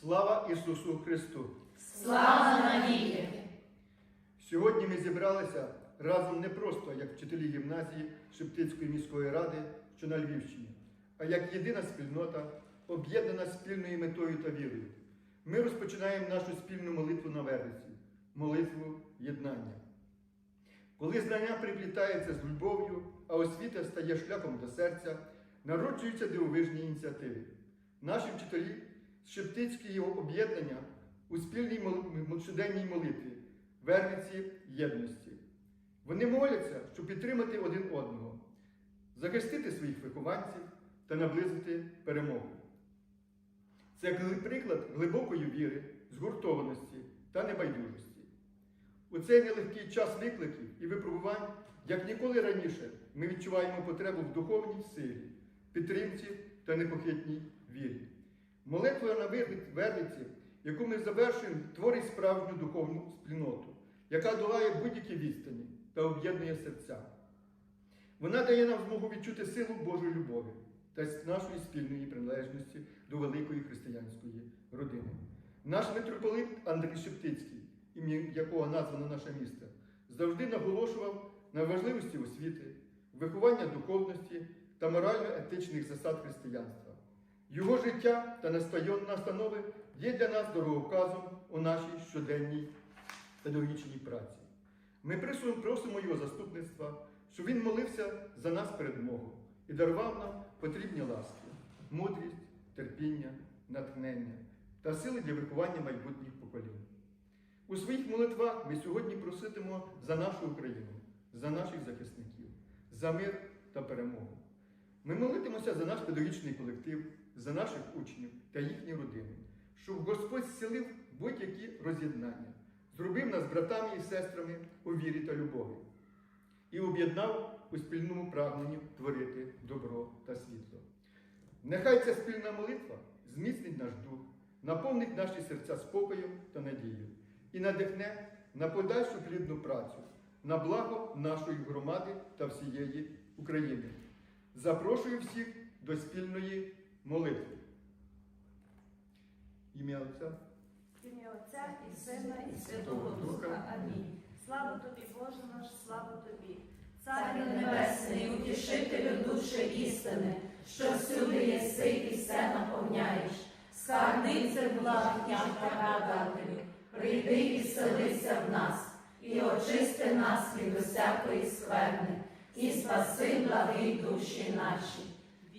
Слава Ісусу Христу! Слава навіки! Сьогодні ми зібралися разом не просто як вчителі гімназії Шептицької міської ради, що на Львівщині, а як єдина спільнота, об'єднана спільною метою та вірою. Ми розпочинаємо нашу спільну молитву на Верниці, молитву єднання. Коли знання приплітається з любов'ю, а освіта стає шляхом до серця, народжуються дивовижні ініціативи. Наші вчителі з Шептицького об'єднання у спільній мол- щоденній молитві, верниці єдності. Вони моляться, щоб підтримати один одного, захистити своїх вихованців та наблизити перемогу. Це приклад глибокої віри, згуртованості та небайдужості. У цей нелегкий час викликів і випробувань, як ніколи раніше, ми відчуваємо потребу в духовній силі, підтримці та непохитній вірі. Молитва на Вер- Верниці, яку ми завершуємо, творить справжню духовну спільноту, яка долає будь-які відстані та об'єднує серця. Вона дає нам змогу відчути силу Божої любові та нашої спільної приналежності до великої християнської родини. Наш митрополит Андрій Шептицький, ім'я якого названо наше місто, завжди наголошував на важливості освіти, виховання духовності та морально-етичних засад християнства. Його життя та настанови є для нас дороговказом у нашій щоденній педагогічній праці. Ми просимо- його заступництва, щоб він молився за нас перед Богом і дарував нам потрібні ласки, мудрість, терпіння, натхнення та сили для виховання майбутніх поколінь. У своїх молитвах ми сьогодні проситимо за нашу Україну, за наших захисників, за мир та перемогу. Ми молитимося за наш педагогічний колектив, за наших учнів та їхні родини, щоб Господь зцілив будь-які роз'єднання, зробив нас братами і сестрами у вірі та любові і об'єднав у спільному прагненні творити добро та світло. Нехай ця спільна молитва зміцнить наш дух, наповнить наші серця спокоєм та надією і надихне на подальшу плідну працю, на благо нашої громади та всієї України. Запрошую всіх до спільної молитви. Ім'я Отця. В ім'я Отця і Сина, і Святого Духа. Амінь. Слава тобі, Боже наш, слава тобі. Царю Небесний, утішителю душі істини, що всюди єси і все наповняєш. Скарбнице благ та радателю, прийди і селися в нас, і очисти нас від усякої скверни, і спаси благий душі наші.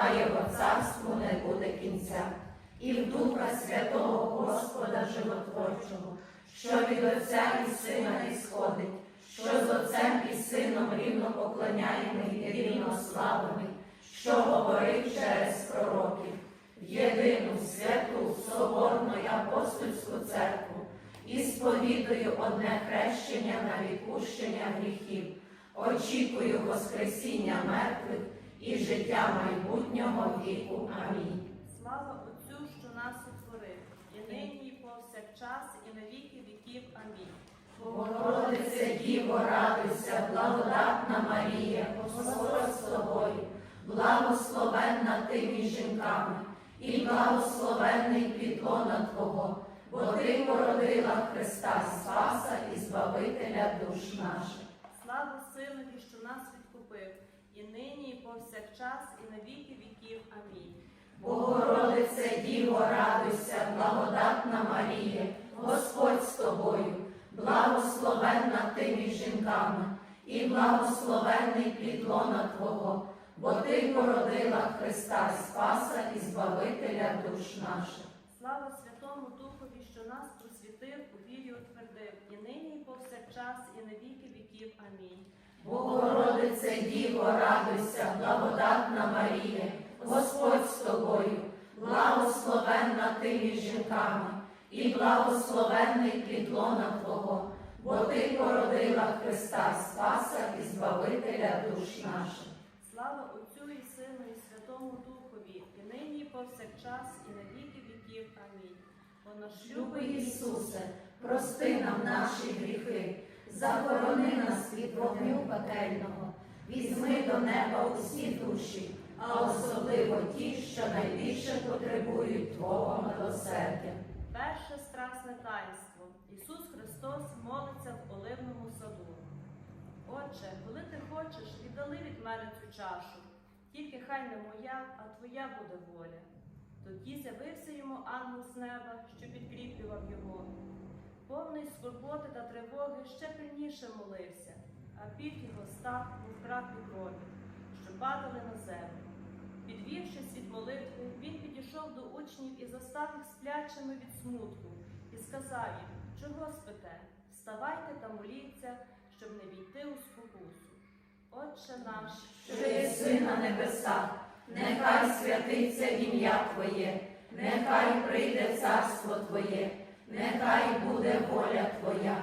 а його царству не буде кінця. І в Духа Святого Господа Животворчого, що від Отця і Сина ісходить, що з Отцем і Сином рівно поклоняємий і рівно славимий, що говорив через пророків, єдину святу, соборну й апостольську церкву, і сповідую одне хрещення на відпущення гріхів, очікую Воскресіння мертвих і життя майбутнього могутнього віку. Амінь. Слава Отцю, що нас утворив, і нині, і повсякчас, і на віки віків. Амінь. Богородице, Діво, радуйся, благодатна Марія, Господь з тобою, благословенна ти між жінками, і благословенний підлона Твого, бо ти породила Христа Спаса і Збавителя душ наших. Слава Синові, що нас відкупив і нині, і повсякчас, і на віки віків. Амінь. Богородице Діво, радуйся, благодатна Марія, Господь з тобою, благословенна ти між жінками, і благословенний плід лона Твого, бо ти породила Христа Спаса і Збавителя душ наших. Слава Святому Духові, що нас просвітив, у вірі утвердив, і нині, і повсякчас, і на віки віків. Амінь. Богородице Діво, радуйся, благодатна Марія, Господь з тобою, благословенна ти між жінками, і благословенний плід лона Твого, бо ти породила Христа Спаса і Збавителя душ наших. Слава Отцю і Сину, і Святому Духові, і нині, і повсякчас, і на віки віків. Амінь. О Любий Ісусе, прости нам наші гріхи, захорони нас від вогню пекельного, візьми до неба усі душі, а особливо ті, що найбільше потребують Твого милосердя. Перше страсне таїнство. Ісус Христос молиться в оливному саду. Отче, коли ти хочеш, віддали від мене цю чашу. Тільки хай не моя, а твоя буде воля. Тоді з'явився йому ангел з неба, що підкріплював його. Повний скорботи та тривоги ще пильніше молився, а під його став, мов краплі крові, що падали на землю. Підвівшись від молитви, він підійшов до учнів і застав їх сплячими від смутку, і сказав їм, чого спите? Вставайте та моліться, щоб не війти у спокусу. Отче наш, що єси на небесах, нехай святиться ім'я Твоє, нехай прийде царство Твоє, нехай буде воля Твоя,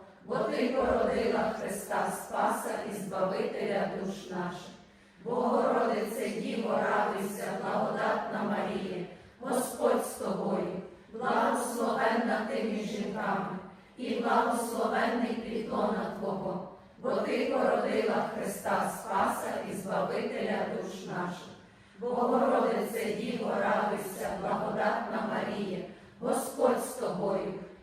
бо ти породила Христа Спаса і Збавителя душ наших. Богородице Діво, радуйся, благодатна Марія, Господь з тобою, благословенна ти між жінками, і благословенний плід Твого, бо ти породила Христа Спаса і Збавителя душ наших. Богородице Діво, радуйся, благодатна Марія, Господь з тобою,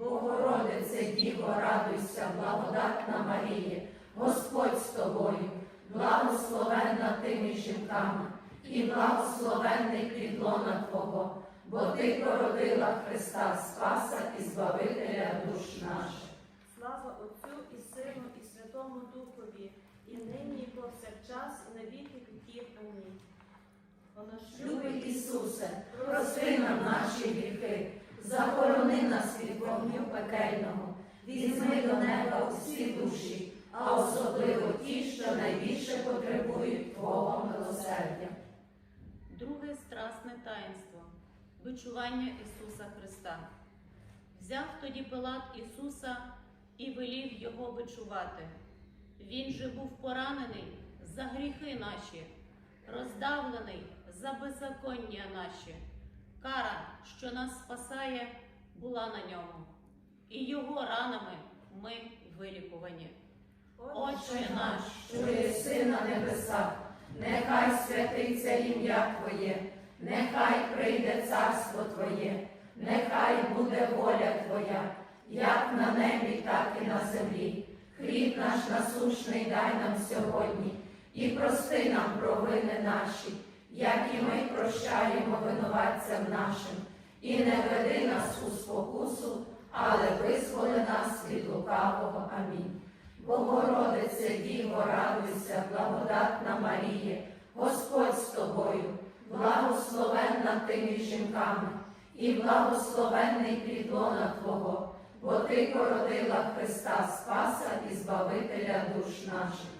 Богородице, Діво, радуйся, благодатна Марія, Господь з тобою, благословенна ти між жінками, і благословенний підлона Твого, бо ти породила Христа Спаса і Збавителя душ наших. Слава Отцю і Сину, і Святому Духові, і нині, і повсякчас, і на віки віків. Амінь. Любий Ісусе, прости нам наші гріхи, захорони нас від вогню пекельного, візьми до неба усі душі, а особливо ті, що найбільше потребують Твого милосердя. Друге страсне таїнство бичування Ісуса Христа. Взяв тоді Пилат Ісуса і велів його бичувати. Він же був поранений за гріхи наші, роздавлений за беззаконня наші. Кара, що нас спасає, була на ньому, і його ранами ми вилікувані. Отче наш, що єси на небесах, нехай святиться ім'я Твоє, нехай прийде царство Твоє, нехай буде воля Твоя, як на небі, так і на землі. Хліб наш насушний дай нам сьогодні, і прости нам провини наші, як і ми прощаємо винуватцям нашим, і не веди нас у спокусу, але визволи нас від лукавого. Амінь. Богородице, Діво, радуйся, благодатна Марія, Господь з тобою, благословенна ти між жінками, і благословенний підлона Твого, бо ти породила Христа Спаса і Збавителя душ наших.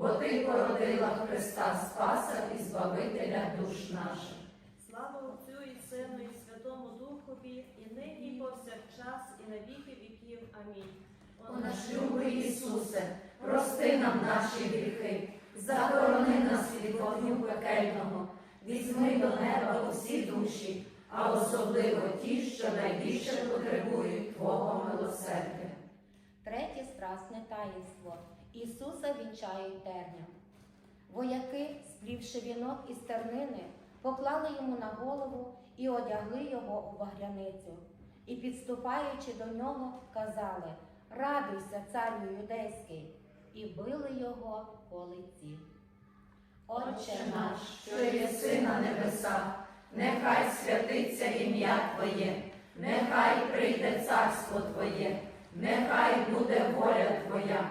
бо ти породила Христа Спаса і Збавителя душ наших. Слава Отцю і Сину, і Святому Духові, і нині, і повсякчас, і на віки віків. Амінь. О наш любий Ісусе, прости нам наші гріхи, захорони нас від вогню пекельного, візьми до неба усі душі, а особливо ті, що найбільше потребують Твого милосердя. Третє страсне таїнство. Ісуса вінчають терням. Вояки, сплівши вінок із тернини, поклали йому на голову і одягли його у багряницю. і, підступаючи до нього, казали Радуйся, царю юдейський, і били його по лиці. Отче наш, що єси на небесах, нехай святиться ім'я Твоє, нехай прийде царство Твоє, нехай буде воля Твоя,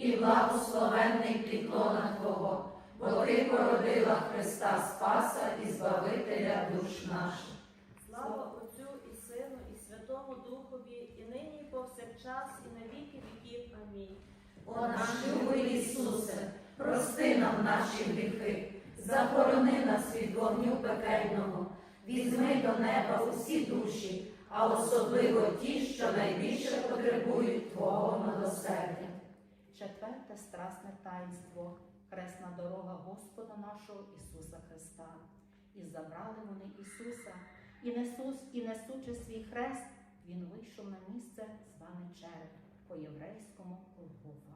і благословенний підлона Твого, бо ти породила Христа Спаса і Збавителя душ наших. Слава Отцю і Сину, і Святому Духові, і нині, і повсякчас, і на віки віків. Амінь. О наш любий Ісусе, прости нам наші гріхи, захорони нас від вогню пекельного, візьми до неба усі душі, а особливо ті, що найбільше потребують Твого милосердя. Четверте страсне таїнство, хресна дорога Господа нашого Ісуса Христа. І забрали вони Ісуса, і несуть, і несучи свій хрест, Він вийшов на місце, зване череп, по-єврейському Голгофа.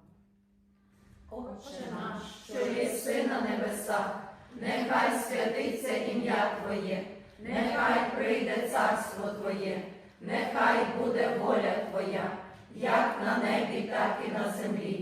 Отче наш, що єси на небесах, нехай святиться ім'я Твоє, нехай прийде царство Твоє, нехай буде воля Твоя, як на небі, так і на землі.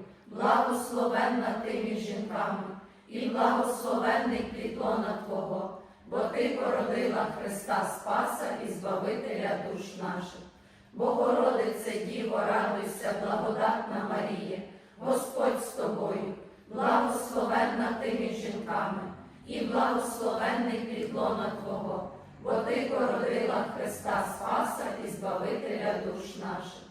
благословенна ти між жінками, і благословенний підлона Твого, бо Ти породила Христа Спаса і Збавителя душ наших. Богородице, Діво, радуйся, благодатна Маріє, Господь з тобою, благословенна ти між жінками, і благословенний підлона Твого, бо Ти породила Христа Спаса і Збавителя душ наших.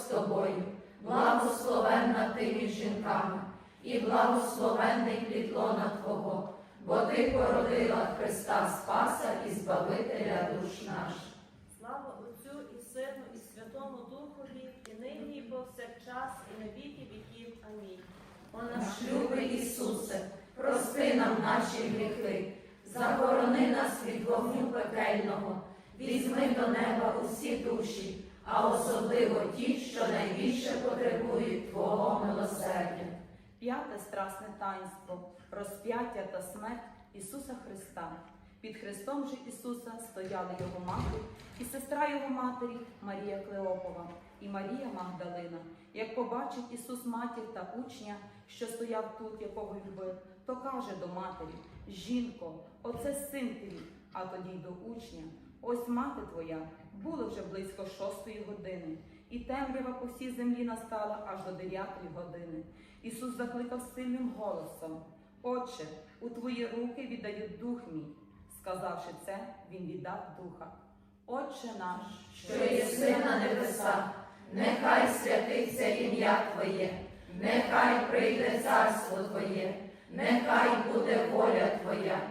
жінками, і благословенний підлона Твого, бо Ти породила Христа Спаса і Збавителя душ наших. Слава Отцю і Сину, і Святому Духові, і нині, і повсякчас, і на віки віків. Амінь. О наш любий Ісусе, прости нам наші гріхи, захорони нас від вогню пекельного, візьми до неба усі душі, а особливо ті, що найбільше потребують Твого милосердя. П'яте страсне таїнство розп'яття та смерть Ісуса Христа. Під Христом же Ісуса стояли його мати і сестра його матері Марія Клеопова і Марія Магдалина. Як побачить Ісус матір та учня, що стояв тут, якого любив, то каже до матері: Жінко, оце син твій, а тоді й до учня. Ось мати твоя, було вже близько шостої години, і темрява по всій землі настала аж до дев'ятої години. Ісус закликав сильним голосом: Отче, у твої руки віддаю дух мій. Сказавши це, він віддав духа. Отче наш, що єси на небесах, нехай святиться ім'я Твоє, нехай прийде царство Твоє, нехай буде воля Твоя,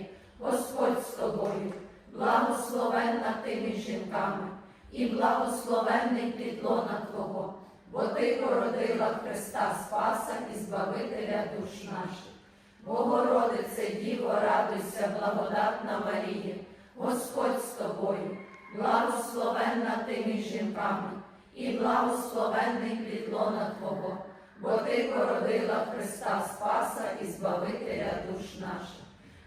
Господь з тобою, благословенна ти між жінками, і благословенний підлона Твого, бо Ти породила Христа Спаса і Збавителя душ наших. Богородице, Діво, радуйся, благодатна Марія, Господь з тобою, благословенна ти між жінками, і благословенний підлона Твого, бо Ти породила Христа Спаса і Збавителя душ наших.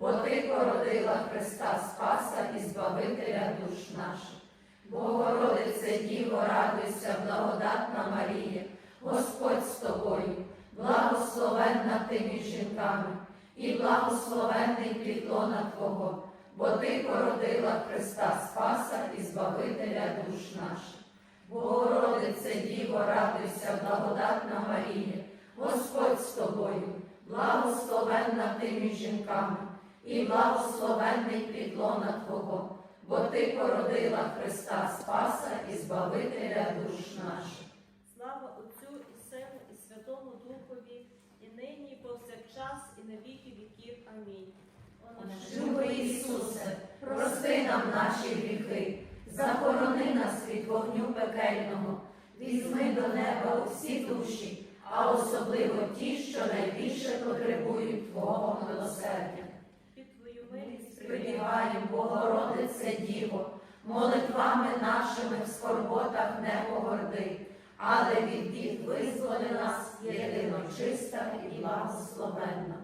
бо Ти породила Христа Спаса і Збавителя душ наших. Богородице, Діво, радуйся, благодатна Марія, Господь з тобою, благословенна ти між жінками, і благословенний підлона Твого, бо Ти породила Христа Спаса і Збавителя душ наших. Богородице, Діво, радуйся, благодатна Марія, Господь з тобою, благословенна ти між жінками, і благословенний підлона Твого, бо Ти породила Христа Спаса і Збавителя душ наших. Слава Отцю і Сину, і Святому Духові, і нині, і повсякчас, і на віки віків. Амінь. Любий Ісусе, прости нам наші гріхи, захорони нас від вогню пекельного, візьми до неба усі душі, а особливо ті, що найбільше потребують Твого милосердя. Прибігаємо, Богородице Діво, молитвами нашими в скорботах не погорди, але від бід визволи нас єдино чиста і благословенна.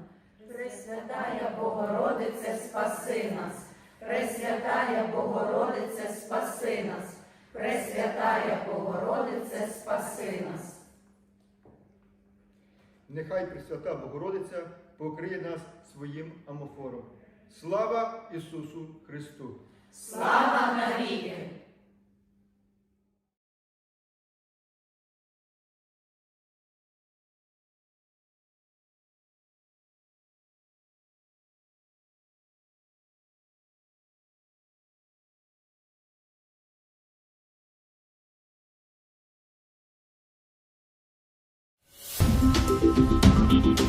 Пресвятая Богородице, спаси нас, Пресвятая Богородице, спаси нас, Пресвятая Богородице, спаси нас. Нехай Пресвята Богородиця покриє нас своїм амофором. Слава Ісусу Христу! Слава навіки! Thank